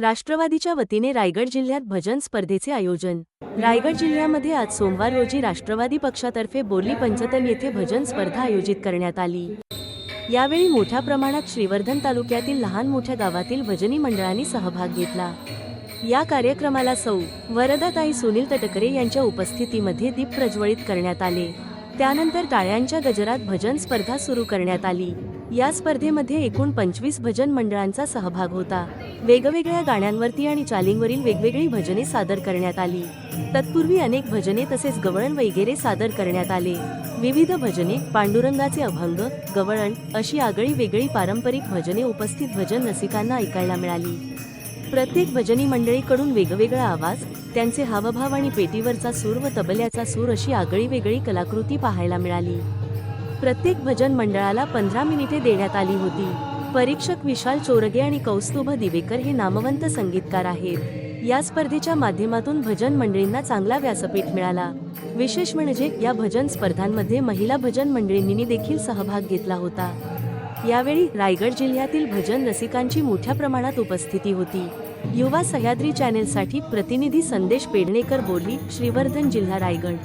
राष्ट्रवादीच्या वतीने रायगड जिल्ह्यात भजन स्पर्धेचे आयोजन. रायगड जिल्ह्यामध्ये आज सोमवार रोजी राष्ट्रवादी पक्षातर्फे बोर्ली पंचतन येथे भजन स्पर्धा आयोजित करण्यात आली. यावेळी मोठ्या प्रमाणात श्रीवर्धन तालुक्यातील लहान मोठ्या गावातील भजनी मंडळांनी सहभाग घेतला. या कार्यक्रमाला सौ. वरदाताई सुनील तटकरे यांच्या उपस्थितीमध्ये दीप प्रज्वलित करण्यात आले. त्यानंतर टाळ्यांच्या गजरात भजन स्पर्धा सुरू करण्यात आली. या स्पर्धेमध्ये एकूण पंचवीस भजन मंडळांचा सहभाग होता. वेगवेगळ्या गाण्यांवरती आणि चालींवरील वेगवेगळी भजने सादर करण्यात आली. तत्पूर्वी अनेक भजने तसेच गवळण वगैरे सादर करण्यात आले. विविध भजने पांडुरंगाचे अभंग गवळण अशी आगळी वेगळी पारंपरिक भजने उपस्थित भजन रसिकांना ऐकायला मिळाली. प्रत्येक भजनी मंडळीकडून वेगवेगळा आवाज त्यांचे हावभाव आणि पेटीवरचा सूर व तबल्याचा सूर अशी आगळी वेगळी कलाकृती पाहायला मिळाली. प्रत्येक भजन मंडळाला पंधरा मिनिटे देण्यात आली होती. परीक्षक विशाल चोरगे आणि कौस्तुभ दिवेकर हे नामवंत संगीतकार आहेत. या स्पर्धेच्या माध्यमातून भजन मंडळींना चांगला व्यासपीठ मिळाला. विशेष म्हणजे या भजन स्पर्धांमध्ये महिला भजन मंडळींनी देखील सहभाग घेतला होता. यावेळी रायगड जिल्ह्यातील भजन रसिकांची मोठ्या प्रमाणात उपस्थिती होती. युवा सह्याद्री चॅनेलसाठी प्रतिनिधी संदेश पेडणेकर बोलली श्रीवर्धन जिल्हा रायगड.